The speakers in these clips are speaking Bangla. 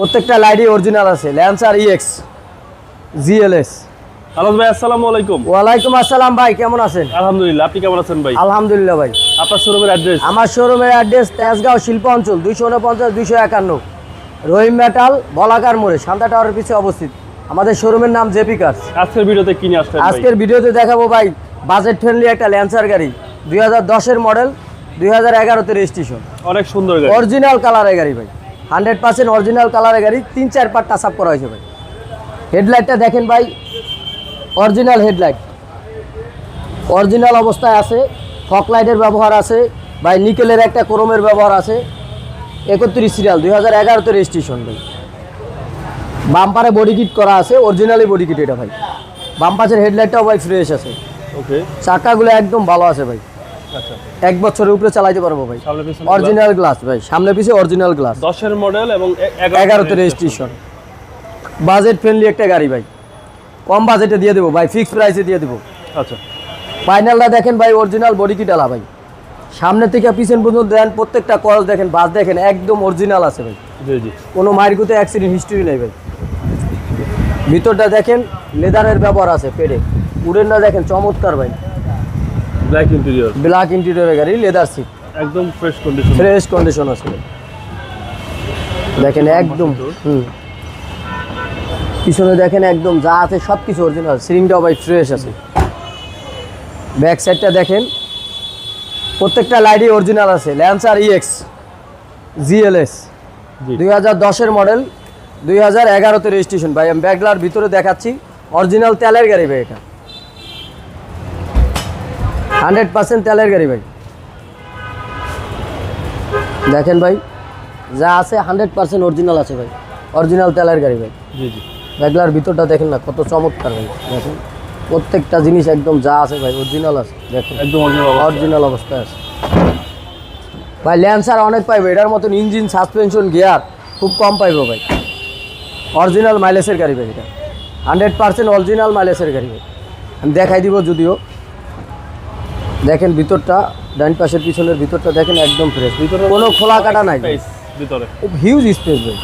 প্রত্যেকটা লাইটই অরিজিনাল আছে। ল্যান্সার ইএক্স জিএলএস আলাদ ভাই আসসালামু আলাইকুম। ওয়ালাইকুম আসসালাম ভাই কেমন আছেন? আলহামদুলিল্লাহ আপনি কেমন আছেন ভাই? আলহামদুলিল্লাহ ভাই। আপনার শোরুমের অ্যাড্রেস আমার শোরুমের অ্যাড্রেস তেজগাঁও শিল্প অঞ্চল দুইশো উনপঞ্চাশ দুইশো একান্ন। রহিম মেটাল বলাকার মোড়ে শান্তা টাওয়ারের পিছিয়ে অবস্থিত। আমাদের শোরুমের নাম জেপি কার্স আজকের ভিডিওতে কিনে ভাই? আজকের ভিডিওতে দেখাবো ভাই বাজেট ফ্রেন্ডলি একটা ল্যান্সার গাড়ি দুই হাজার দশের মডেল দুই হাজার এগারোতে রেজিস্ট্রেশন অনেক সুন্দর গাড়ি। অরিজিনাল কালারের গাড়ি ভাই। হান্ড্রেড পার্সেন্ট অরিজিনাল কালারের গাড়ি তিন চার পার টাচ আপ করা হয়েছে ভাই। হেডলাইটটা দেখেন ভাই অরিজিনাল হেডলাইট অরিজিনাল অবস্থায় আছে ফক লাইটের ব্যবহার আছে ভাই নিকেলের একটা ক্রোমের ব্যবহার আছে। একত্রিশ সিরিয়াল দুই হাজার এগারোতে রেজিস্ট্রেশন ভাই। বাম্পারে বডি কিট করা আছে অরিজিনালি বডি কিট এটা ভাই। বাম্পাসের হেডলাইটটাও ভাই ফ্রেশ আছে। ওকে চাকাগুলো একদম ভালো আছে ভাই। এক বছরের উপরে চালাইতে পারব ভাই। অরিজিনাল গ্লাস ভাই। সামনে পিছে অরিজিনাল গ্লাস দশের মডেল এবং এগারোতে রেজিস্ট্রেশন বাজেট ফ্রেন্ডলি একটা গাড়ি ভাই। কম বাজেটে দিয়ে দেবো ভাই ফিক্সড প্রাইসে দিয়ে দেবো। আচ্ছা। ফাইনালটা দেখেন ভাই অরিজিনাল বডি কিটালা ভাই। সামনে থেকে পিছন পর্যন্ত দেন প্রত্যেকটা কল দেখেন বাস দেখেন একদম অরিজিনাল আছে ভাই। জি জি। কোনো মারগুতে অ্যাক্সিডেন্ট হিস্ট্রি নেই ভাই। ভিতরটা দেখেন লেদারের ব্যবহার আছে পেডে। উডেনটা দেখেন চমৎকার ভাই। ব্ল্যাক ইন্টেরিয়র ব্ল্যাক ইন্টেরিয়রের গাড়ি লেদার সিট একদম ফ্রেশ কন্ডিশন ফ্রেশ কন্ডিশন আছে। দেখেন একদম হুম। পিছনে দেখেন একদম যা আছে সব কিছু অরিজিনাল সিলিংটাও ভাই ফ্রেশ আছে। ব্যাক সাইডটা দেখেন প্রত্যেকটা লাইটই অরিজিনাল আছে। ল্যান্সার ইএক্স জিএলএস জি। দুই হাজার দশের মডেল দুই হাজার এগারোতে রেজিস্ট্রেশন ভাই আমি ব্যাগলার ভিতরে দেখাচ্ছি। অরিজিনাল তেলের গাড়ি ভাই এটা। হান্ড্রেড পার্সেন্ট তেলের গাড়ি ভাই। দেখেন ভাই যা আছে হান্ড্রেড পার্সেন্ট অরিজিনাল আছে ভাই। অরিজিনাল তেলের গাড়ি ভাই। জি জি। ব্যাগলার ভিতরটা দেখেন না কত চমৎকার ভাই। দেখেন প্রত্যেকটা জিনিস একদম যা আছে ভাই অরিজিনাল আছে। দেখেন একদম অরিজিনাল অরিজিনাল অবস্থায় আছে। ভাই ল্যান্সার অনেক পাইবে এটার মতন ইঞ্জিন সাসপেনশন গিয়ার খুব কম পাইবো ভাই। অরিজিনাল মাইলেজের গাড়ি ভাই এটা। হান্ড্রেড পার্সেন্ট অরিজিনাল মাইলেজের গাড়ি ভাই। আমি দেখাই দিব যদিও। দেখেন ভিতরটা ডান পাশের পিছনের ভিতরটা দেখেন একদম ফ্রেশ ভিতরে কোনো খোলা কাটা নাই ভিতরে। হিউজ স্পেস ভাই।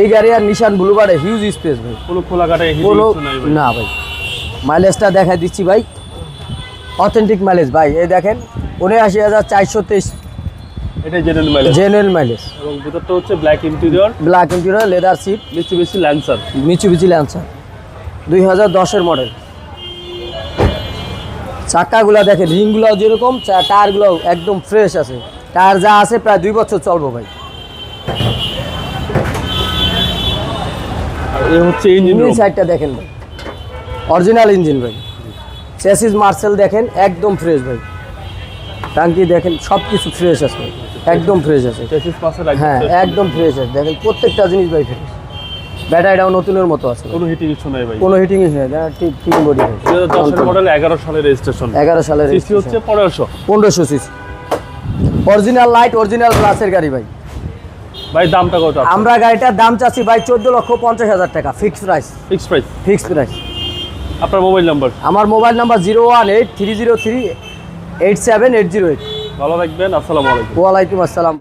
এই গাড়ি আর নিশান ব্লুবার্ডে হিউজ স্পেস ভাই। কোনো খোলা কাটা কোনো না ভাই। মাইলেজটা দেখাই দিচ্ছি ভাই। অথেন্টিক মাইলেজ ভাই। এই দেখেন উনআশি হাজার চারশো তেইশ। এটা মাইলেজ মাইলেজ এবং ভিতরটা হচ্ছে black interior black interior leather seat Lancer Lancer দুই হাজার দশের মডেল চাকাগুলো দেখেন রিংগুলো যেরকম টায়ারগুলো একদম ফ্রেশ আছে। টায়ার যা আছে প্রায় দুই বছর চলবো ভাই। হচ্ছে ইঞ্জিন সাইডটা দেখেন ভাই। অরিজিনাল ইঞ্জিন ভাই। চেসিস মার্সেল দেখেন একদম ফ্রেশ ভাই। টাঙ্কি দেখেন সব কিছু ফ্রেশ আছে। একদম ফ্রেশ আছে। হ্যাঁ একদম একদম ফ্রেশ আছে। দেখেন প্রত্যেকটা জিনিস ভাই ফ্রেশ ব্যাটারিটাও নতুনের মতো আছে। কোনো হিটিং ইস্যু নাই ভাই। কোনো হিটিং ইস নেই ঠিক ঠিক বডি ভাই দুই হাজার দশের মডেল এগারো সালের রেজিস্ট্রেশন এগারো সালের সিসি হচ্ছে পনেরোশো। পনেরোশো সিসি অরিজিনাল লাইট অরিজিনাল গ্লাসের গাড়ি ভাই। ভাই দামটা কত আমরা গাড়িটার দাম চাচ্ছি ভাই চোদ্দ লক্ষ পঞ্চাশ হাজার টাকা fixed price fix price fixed price আপনার মোবাইল নাম্বার আমার mobile number zero one eight three zero three eight seven eight zero eight ভালো রাখবেন আসসালামু আলাইকুম। ওয়ালাইকুম আসসালাম।